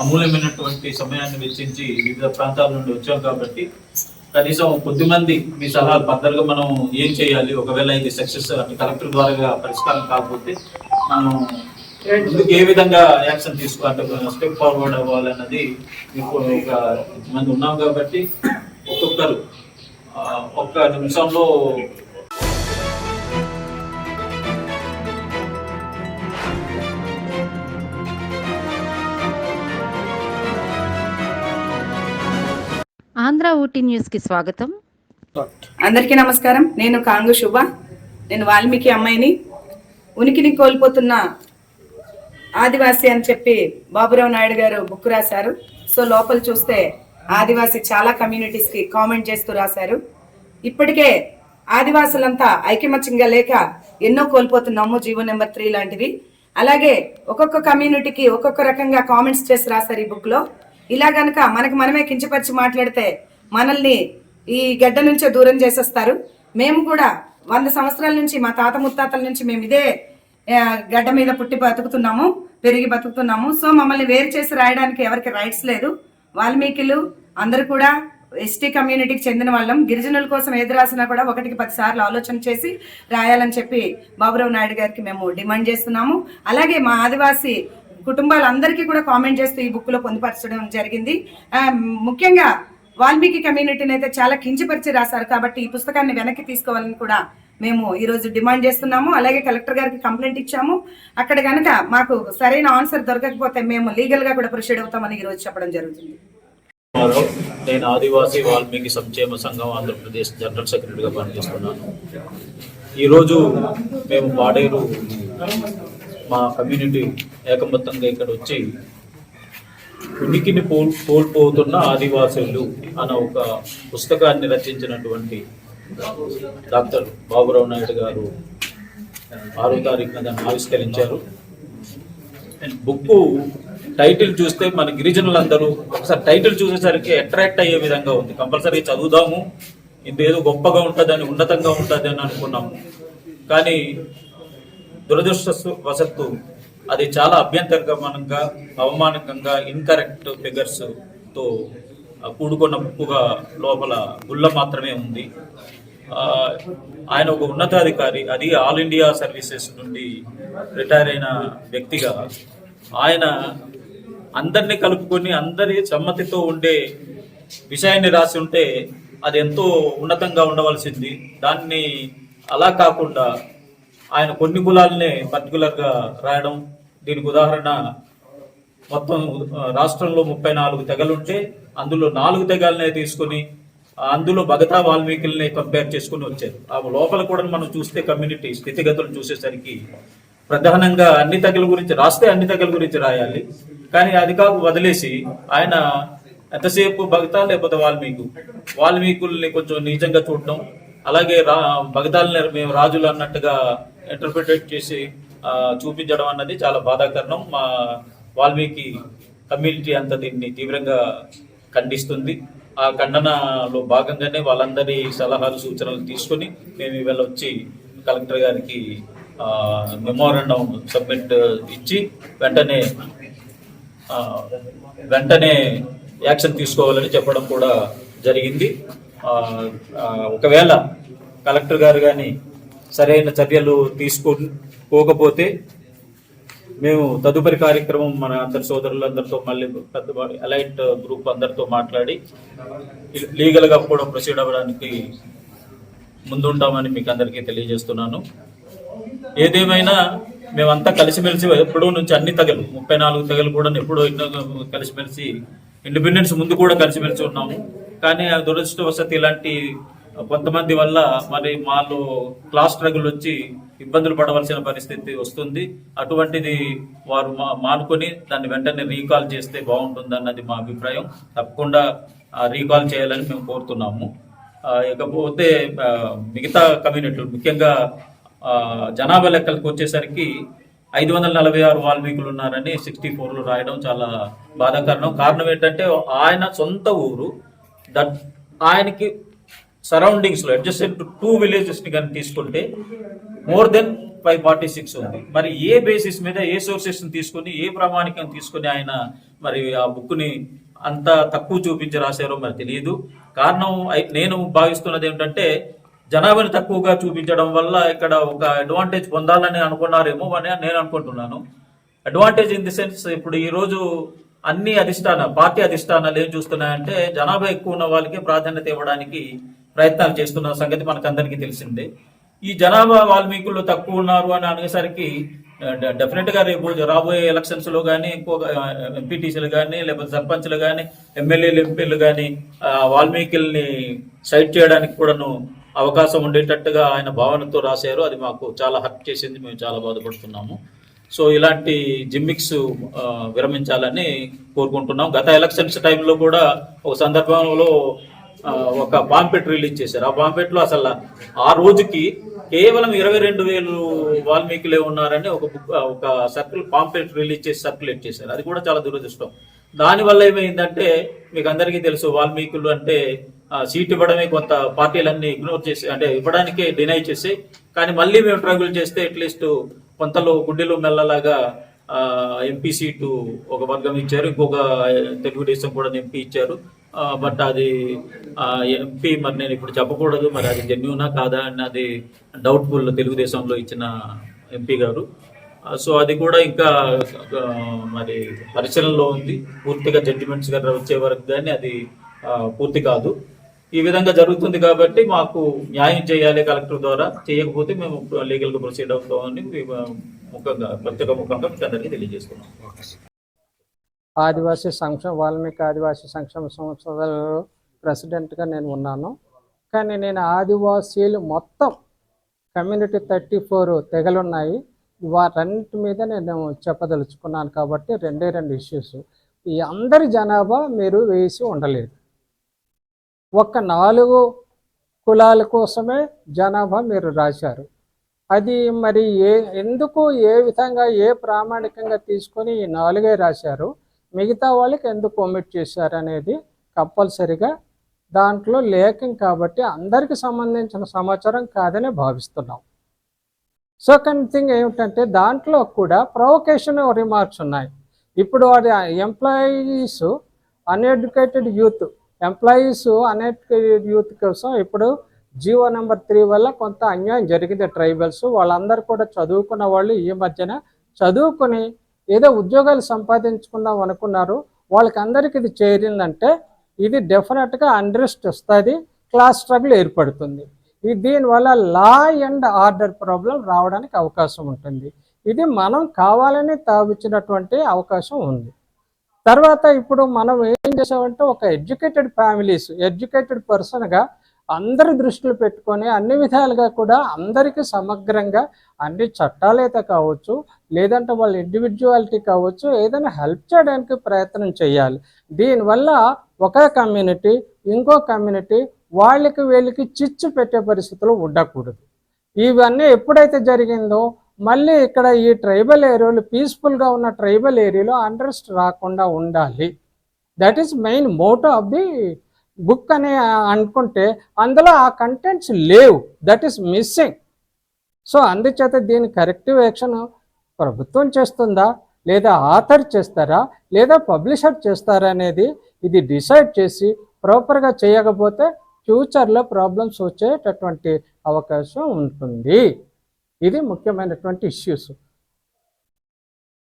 అమూల్యమైనటువంటి సమయాన్ని వెచ్చించి వివిధ ప్రాంతాల నుండి వచ్చాం కాబట్టి కనీసం కొద్ది మంది మీ సలహాలు భద్రగా మనం ఏం చేయాలి? ఒకవేళ ఇది సక్సెస్ అంటే కలెక్టర్ ద్వారా పరిష్కారం కాకపోతే మనం ముందుకు ఏ విధంగా యాక్షన్ తీసుకోవాలి స్టెప్ ఫార్వర్డ్ అవ్వాలన్నది మీకు ఒక మంది ఉన్నాం కాబట్టి ఒక్కొక్కరు ఒక్క నిమిషంలో ఆంధ్ర ఊటీ న్యూస్కి స్వాగతం. అందరికీ నమస్కారం. నేను కాంగు శుభ. నేను వాల్మీకి అమ్మాయిని. ఉనికిని కోల్పోతున్న ఆదివాసి అని చెప్పి బాబురావు నాయుడు గారు బుక్ రాశారు. సో లోపల చూస్తే ఆదివాసి చాలా కమ్యూనిటీస్కి కామెంట్ చేస్తూ రాశారు. ఇప్పటికే ఆదివాసులంతా ఐకమత్యంగా లేక ఎన్నో కోల్పోతున్నాము జీవో నెంబర్ త్రీ లాంటివి. అలాగే ఒక్కొక్క కమ్యూనిటీకి ఒక్కొక్క రకంగా కామెంట్స్ చేసి రాశారు ఈ బుక్లో ఇలా గనక మనకు మనమే కించపరిచి మాట్లాడితే మనల్ని ఈ గడ్డ నుంచే దూరం చేసేస్తారు. మేము కూడా వంద సంవత్సరాల నుంచి మా తాత ముత్తాతల నుంచి మేము ఇదే గడ్డ మీద పుట్టి బతుకుతున్నాము పెరిగి బతుకుతున్నాము. సో మమ్మల్ని వేరు చేసి రాయడానికి ఎవరికి రైట్స్ లేదు. వాల్మీకిలు అందరూ కూడా ఎస్టీ కమ్యూనిటీకి చెందిన వాళ్ళం. గిరిజనుల కోసం ఏది రాసినా కూడా ఒకటికి పది సార్లు ఆలోచన చేసి రాయాలని చెప్పి బాబురావు నాయుడు గారికి మేము డిమాండ్ చేస్తున్నాము. అలాగే మా ఆదివాసి కుటుంబాలందరికీ కూడా కామెంట్ చేస్తూ ఈ బుక్లో పొందుపరచడం జరిగింది. ముఖ్యంగా వాల్మీకి కమ్యూనిటీని అయితే చాలా కించపరిచి రాశారు కాబట్టి ఈ పుస్తకాన్ని వెనక్కి తీసుకోవాలని కూడా మేము ఈరోజు డిమాండ్ చేస్తున్నాము. అలాగే కలెక్టర్ గారికి కంప్లైంట్ ఇచ్చాము. అక్కడ కనుక మాకు సరైన ఆన్సర్ దొరకకపోతే మేము లీగల్గా కూడా ప్రొసీడ్ అవుతామని ఈరోజు చెప్పడం జరుగుతుంది. నేను ఆదివాసీ వాల్మీకి సంక్షేమ సంఘం ఆంధ్రప్రదేశ్ జనరల్ సెక్రటరీగా పనిచేస్తున్నాను. ఈరోజు మేము పాడేరు మా కమ్యూనిటీ ఏకమొత్తంగా ఇక్కడ వచ్చి ఉనికిని కోల్ కోల్పోతున్న ఆదివాసులు అన్న ఒక పుస్తకాన్ని రచించినటువంటి డాక్టర్ బాబురావు నాయుడు గారు ఆరో తారీఖున దాన్ని ఆవిష్కరించారు. అండ్ బుక్ టైటిల్ చూస్తే మన గిరిజనులందరూ ఒకసారి టైటిల్ చూసేసరికి అట్రాక్ట్ అయ్యే విధంగా ఉంది. కంపల్సరీ చదువుదాము. ఇదేదో గొప్పగా ఉంటుందని ఉన్నతంగా ఉంటుంది అని అనుకున్నాము. కానీ దురదృష్టవశత్తు అది చాలా అభ్యంతరకరంగా అవమానకంగా ఇన్కరెక్ట్ ఫిగర్స్తో కూడుకున్న బుక్కుగా లోపల గుళ్ళ మాత్రమే ఉంది. ఆయన ఒక ఉన్నతాధికారి అది ఆల్ ఇండియా సర్వీసెస్ నుండి రిటైర్ అయిన వ్యక్తిగా ఆయన అందరినీ కలుపుకొని అందరి సమ్మతితో ఉండే విషయాన్ని రాసి ఉంటే అది ఎంతో ఉన్నతంగా ఉండవలసింది. దాన్ని అలా కాకుండా ఆయన కొన్ని కులాలనే పర్టికులర్గా రాయడం దీనికి ఉదాహరణ మొత్తం రాష్ట్రంలో ముప్పై నాలుగు తెగలుంటే అందులో నాలుగు తెగలనే తీసుకుని అందులో భగతా వాల్మీకుల్ని కంపేర్ చేసుకుని వచ్చారు. ఆ లోపల కూడా మనం చూస్తే కమ్యూనిటీ స్థితిగతులు చూసేసరికి ప్రధానంగా అన్ని తెగల గురించి రాస్తే అన్ని తెగల గురించి రాయాలి. కానీ అది కాక వదిలేసి ఆయన ఎంతసేపు భగత లేకపోతే వాల్మీకు? వాల్మీకుల్ని కొంచెం నిజంగా చూడటం అలాగే రా భగతాలని మేము రాజులు అన్నట్టుగా ఇంటర్ప్రిటేట్ చేసి చూపించడం అన్నది చాలా బాధాకరణం మా వాల్మీకి కమ్యూనిటీ అంతా దీన్ని తీవ్రంగా ఖండిస్తుంది. ఆ ఖండనలో భాగంగానే వాళ్ళందరి సలహాలు సూచనలు తీసుకొని మేము ఇవాళ వచ్చి కలెక్టర్ గారికి మెమోరండం సబ్మిట్ ఇచ్చి వెంటనే వెంటనే యాక్షన్ తీసుకోవాలని చెప్పడం కూడా జరిగింది. ఒకవేళ కలెక్టర్ గారు కానీ సరైన చర్యలు తీసుకోకపోతే మేము తదుపరి కార్యక్రమం మన అందరి సోదరులందరితో మళ్ళీ పెద్ద అలైట్ గ్రూప్ అందరితో మాట్లాడి లీగల్గా కూడా ప్రొసీడ్ అవ్వడానికి ముందుంటామని మీకు అందరికీ తెలియజేస్తున్నాను. ఏదేమైనా మేమంతా కలిసిమెలిసి ఎప్పుడో నుంచి అన్ని తగలు ముప్పై నాలుగు తగలు కూడా ఎప్పుడో ఎన్నో కలిసిమెలిసి ఇండిపెండెన్స్ ముందు కూడా కలిసిమెలిసి ఉన్నాము. కానీ ఆ దురదృష్టవశాత్తు ఇలాంటి కొంతమంది వల్ల మరి వాళ్ళు క్లాస్ స్ట్రగుల్ వచ్చి ఇబ్బందులు పడవలసిన పరిస్థితి వస్తుంది. అటువంటిది వారు మా- మానుకొని దాన్ని వెంటనే రీకాల్ చేస్తే బాగుంటుంది అన్నది మా అభిప్రాయం. తప్పకుండా రీకాల్ చేయాలని మేము కోరుతున్నాము. ఇకపోతే మిగతా కమ్యూనిటీలు ముఖ్యంగా జనాభా లెక్కలకు వచ్చేసరికి ఐదు వందల నలభై ఆరు వాల్మీకులు ఉన్నారని సిక్స్టీ ఫోర్లో రాయడం చాలా బాధాకరణం. కారణం ఏంటంటే ఆయన సొంత ఊరు దట్ ఆయనకి సరౌండింగ్స్లో అడ్జస్టెంట్ టూ విలేజెస్ని కానీ తీసుకుంటే more than five forty six ఉంది. మరి ఏ బేసిస్ మీద ఏ సోర్సెస్ తీసుకొని ఏ ప్రామాణికం తీసుకొని ఆయన మరి ఆ బుక్ని అంత తక్కువ చూపించి రాశారో మరి తెలియదు. కారణం నేను భావిస్తున్నది ఏమిటంటే జనాభాని తక్కువగా చూపించడం వల్ల ఇక్కడ ఒక అడ్వాంటేజ్ పొందాలని అనుకున్నారేమో అని నేను అనుకుంటున్నాను. అడ్వాంటేజ్ ఇన్ ది సెన్స్ ఇప్పుడు ఈ రోజు అన్ని అధిష్టాన పార్టీ అధిష్టానాలు ఏం చూస్తున్నాయంటే జనాభా ఎక్కువ ఉన్న వాళ్ళకి ప్రాధాన్యత ఇవ్వడానికి ప్రయత్నాలు చేస్తున్న సంగతి మనకందరికీ తెలిసిందే. ఈ జనాభా వాల్మీకులు తక్కువ ఉన్నారు అని అనేసరికి డెఫినెట్గా రేపు రాబోయే ఎలక్షన్స్లో కానీ ఇంకొక ఎంపీటీసీలు కానీ లేకపోతే సర్పంచ్లు కానీ ఎమ్మెల్యేలు ఎంపీలు కానీ వాల్మీకుల్ని సైడ్ చేయడానికి కూడాను అవకాశం ఉండేటట్టుగా ఆయన భావనతో రాశారు. అది మాకు చాలా హర్ట్ చేసింది. మేము చాలా బాధపడుతున్నాము. సో ఇలాంటి జిమ్మిక్స్ విరమించాలని కోరుకుంటున్నాం. గత ఎలక్షన్స్ టైంలో కూడా ఒక సందర్భంలో ఒక పాంపెట్ రిలీజ్ చేశారు. ఆ పాంపెట్లో అసలు ఆ రోజుకి కేవలం ఇరవై రెండు వేలు వాల్మీకులే ఉన్నారని ఒక బుక్ ఒక సర్కిల్ పాంపెట్ రిలీజ్ చేసి సర్క్యులేట్ చేశారు. అది కూడా చాలా దురదృష్టం. దానివల్ల ఏమైందంటే మీకు అందరికీ తెలుసు వాల్మీకులు అంటే సీట్ ఇవ్వడమే కొంత పార్టీలన్నీ ఇగ్నోర్ చేసి అంటే ఇవ్వడానికే డినై చేసి కానీ మళ్ళీ మేము ట్రగుల్ చేస్తే అట్లీస్ట్ కొంతలో గుడ్డిలో మెల్లలాగా ఎంపీ సీటు ఒక వర్గం ఇచ్చారు. ఇంకొక తెలుగుదేశం కూడా ఎంపీ ఇచ్చారు. బట్ అది ఎంపీ మరి నేను ఇప్పుడు చెప్పకూడదు. మరి అది జెన్యునా కాదా అని అది డౌట్ఫుల్ తెలుగుదేశంలో ఇచ్చిన ఎంపీ గారు. సో అది కూడా ఇంకా మరి పరిశీలనలో ఉంది. పూర్తిగా జడ్జిమెంట్స్ గారు వచ్చే వరకు కానీ అది పూర్తి కాదు. ఈ విధంగా జరుగుతుంది కాబట్టి మాకు న్యాయం చేయాలి కలెక్టర్ ద్వారా. చేయకపోతే మేము లీగల్గా ప్రొసీడ్ అవుతామని ముఖంగా ప్రత్యేక ముఖంగా మీకు అందరికీ తెలియజేస్తున్నాం ఆదివాసీ సంక్షేమ వాల్మీకి ఆదివాసీ సంక్షేమ సంస్థలో ప్రెసిడెంట్గా నేను ఉన్నాను. కానీ నేను ఆదివాసీలు మొత్తం కమ్యూనిటీ థర్టీ ఫోర్ తెగలున్నాయి. వాటన్నిటి మీద నేను చెప్పదలుచుకున్నాను కాబట్టి రెండే రెండు ఇష్యూస్ ఈ అందరి జనాభా మీరు వేసి ఉండలేదు. ఒక్క నాలుగు కులాల కోసమే జనాభా మీరు రాశారు. అది మరి ఏ ఎందుకు ఏ విధంగా ఏ ప్రామాణికంగా తీసుకొని ఈ నాలుగే రాశారు? మిగతా వాళ్ళకి ఎందుకు ఒమిట్ చేశారు అనేది కంపల్సరిగా దాంట్లో లేఖం కాబట్టి అందరికి సంబంధించిన సమాచారం కాదని భావిస్తున్నాం. సెకండ్ థింగ్ ఏమిటంటే దాంట్లో కూడా ప్రొవకేషన్ రిమార్క్స్ ఉన్నాయి. ఇప్పుడు వాడి employees uneducated youth employees uneducated youth కోసం ఇప్పుడు జియో నెంబర్ త్రీ వల్ల కొంత అన్యాయం జరిగింది ట్రైబల్స్. వాళ్ళందరూ కూడా చదువుకున్న వాళ్ళు ఈ మధ్యన చదువుకుని ఏదో ఉద్యోగాలు సంపాదించుకుందాం అనుకున్నారు. వాళ్ళకి అందరికీ ఇది చేరిందంటే ఇది డెఫినెట్గా అండ్రెస్ట్ వస్తుంది క్లాస్ స్ట్రగుల్ ఏర్పడుతుంది. ఇది దీనివల్ల లా అండ్ ఆర్డర్ ప్రాబ్లం రావడానికి అవకాశం ఉంటుంది. ఇది మనం కావాలని తావిచ్చినటువంటి అవకాశం ఉంది. తర్వాత ఇప్పుడు మనం ఏం చేసామంటే ఒక ఎడ్యుకేటెడ్ ఫ్యామిలీస్ ఎడ్యుకేటెడ్ పర్సన్గా అందరి దృష్టిలో పెట్టుకొని అన్ని విధాలుగా కూడా అందరికీ సమగ్రంగా అన్ని చట్టాలైతే కావచ్చు లేదంటే వాళ్ళ ఇండివిజువాలిటీ కావచ్చు ఏదైనా హెల్ప్ చేయడానికి ప్రయత్నం చేయాలి. దీనివల్ల ఒక కమ్యూనిటీ ఇంకో కమ్యూనిటీ వాళ్ళకి వీళ్ళకి చిచ్చు పెట్టే పరిస్థితులు ఉండకూడదు. ఇవన్నీ ఎప్పుడైతే జరిగిందో మళ్ళీ ఇక్కడ ఈ ట్రైబల్ ఏరియాలో పీస్ఫుల్గా ఉన్న ట్రైబల్ ఏరియాలో అండర్స్ట్ రాకుండా ఉండాలి. That is main motto of the book అని అనుకుంటే అందులో ఆ కంటెంట్స్ లేవు. దట్ ఈస్ మిస్సింగ్ సో అందుచేత దీని కరెక్టివ్ యాక్షన్ ప్రభుత్వం చేస్తుందా? లేదా ఆథర్ చేస్తారా? లేదా పబ్లిషర్ చేస్తారా అనేది ఇది డిసైడ్ చేసి ప్రాపర్గా చేయకపోతే ఫ్యూచర్లో ప్రాబ్లమ్స్ వచ్చేటటువంటి అవకాశం ఉంటుంది. ఇది ముఖ్యమైనటువంటి ఇష్యూస్